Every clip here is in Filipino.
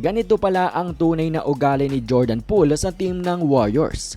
Ganito pala ang tunay na ugali ni Jordan Poole sa team ng Warriors.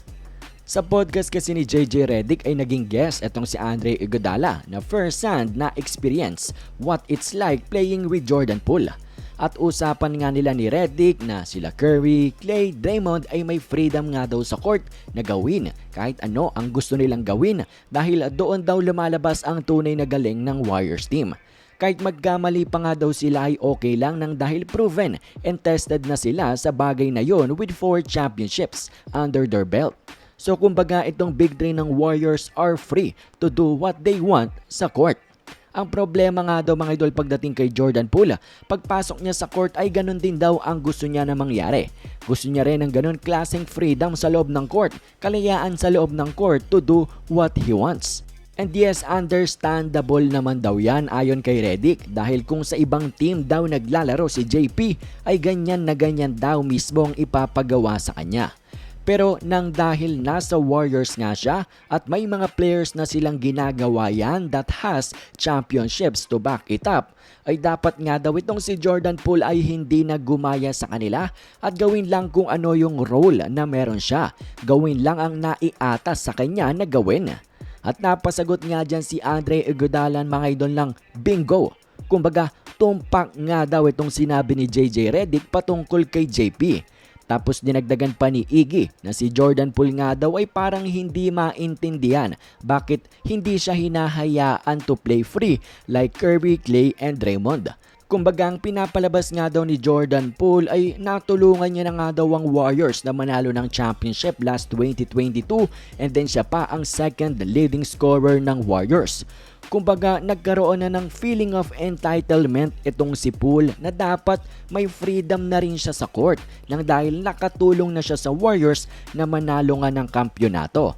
Sa podcast kasi ni JJ Redick ay naging guest itong si Andre Iguodala na first hand na experience what it's like playing with Jordan Poole. At usapan nga nila ni Redick na sila Curry, Clay, Draymond ay may freedom nga daw sa court na gawin kahit ano ang gusto nilang gawin dahil doon daw lumalabas ang tunay na galing ng Warriors team. Kahit magkamali pa nga daw sila ay okay lang nang dahil proven and tested na sila sa bagay na yon with 4 championships under their belt. So kumbaga itong big three ng Warriors are free to do what they want sa court. Ang problema nga daw mga idol pagdating kay Jordan Poole, pagpasok niya sa court ay ganun din daw ang gusto niya na mangyari. Gusto niya rin ng ganun klaseng freedom sa loob ng court, kalayaan sa loob ng court to do what he wants. And yes, understandable naman daw yan ayon kay Redick dahil kung sa ibang team daw naglalaro si JP ay ganyan na ganyan daw mismo ang ipapagawa sa kanya. Pero nang dahil nasa Warriors nga siya at may mga players na silang ginagawa yan that has championships to back it up, ay dapat nga daw itong si Jordan Poole ay hindi na gumaya sa kanila at gawin lang kung ano yung role na meron siya. Gawin lang ang naiatas sa kanya na gawin. At napasagot nga dyan si Andre Iguodala mga idol lang bingo. Kumbaga, tumpak nga daw itong sinabi ni JJ Redick patungkol kay JP. Tapos dinagdagan pa ni Iggy na si Jordan Poole nga daw ay parang hindi maintindihan bakit hindi siya hinahayaan to play free like Kirby, Clay, and Draymond. Kumbaga ang pinapalabas nga daw ni Jordan Poole ay natulungan niya na nga daw ang Warriors na manalo ng championship last 2022 and then siya pa ang second leading scorer ng Warriors. Kumbaga nagkaroon na ng feeling of entitlement itong si Poole na dapat may freedom na rin siya sa court nang dahil nakatulong na siya sa Warriors na manalo nga ng kampyonato.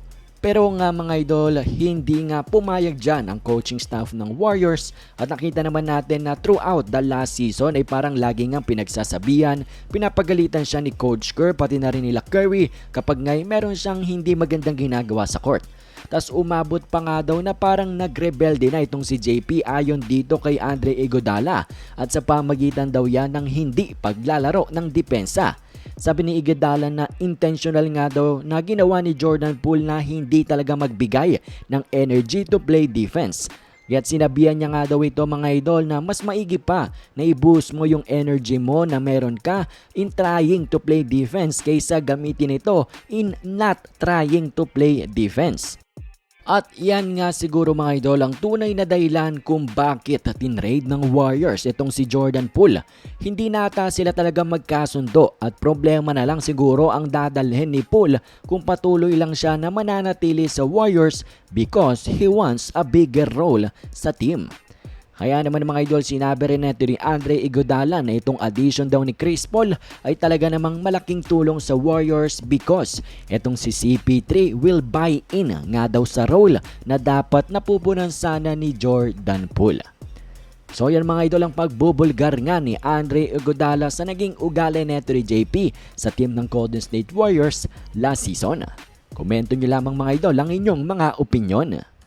Pero nga mga idol, hindi nga pumayag dyan ang coaching staff ng Warriors at nakita naman natin na throughout the last season ay parang lagi nga pinagsasabihan, pinapagalitan siya ni Coach Kerr pati na rin nila Curry kapag nga meron siyang hindi magandang ginagawa sa court. Tas umabot pa nga daw na parang nagrebelde na itong si JP ayon dito kay Andre Iguodala at sa pamagitan daw yan ng hindi paglalaro ng depensa. Sabi ni Iguodala na intentional nga daw na ginawa ni Jordan Poole na hindi talaga magbigay ng energy to play defense. Kaya't sinabihan niya nga daw ito mga idol na mas maigi pa na i-boost mo yung energy mo na meron ka in trying to play defense kaysa gamitin ito in not trying to play defense. At yan nga siguro mga idol ang tunay na dahilan kung bakit tinrade ng Warriors itong si Jordan Poole. Hindi nata sila talaga magkasundo at problema na lang siguro ang dadalhin ni Poole kung patuloy lang siya na mananatili sa Warriors because he wants a bigger role sa team. Kaya naman mga idol, sinabi rin neto ni Andre Iguodala na itong addition daw ni Chris Paul ay talaga namang malaking tulong sa Warriors because itong si CP3 will buy in nga daw sa role na dapat napupunan sana ni Jordan Poole. So yan mga idol ang pagbubulgar nga ni Andre Iguodala sa naging ugali neto ni JP sa team ng Golden State Warriors last season. Komento nyo lamang mga idol ang inyong mga opinion.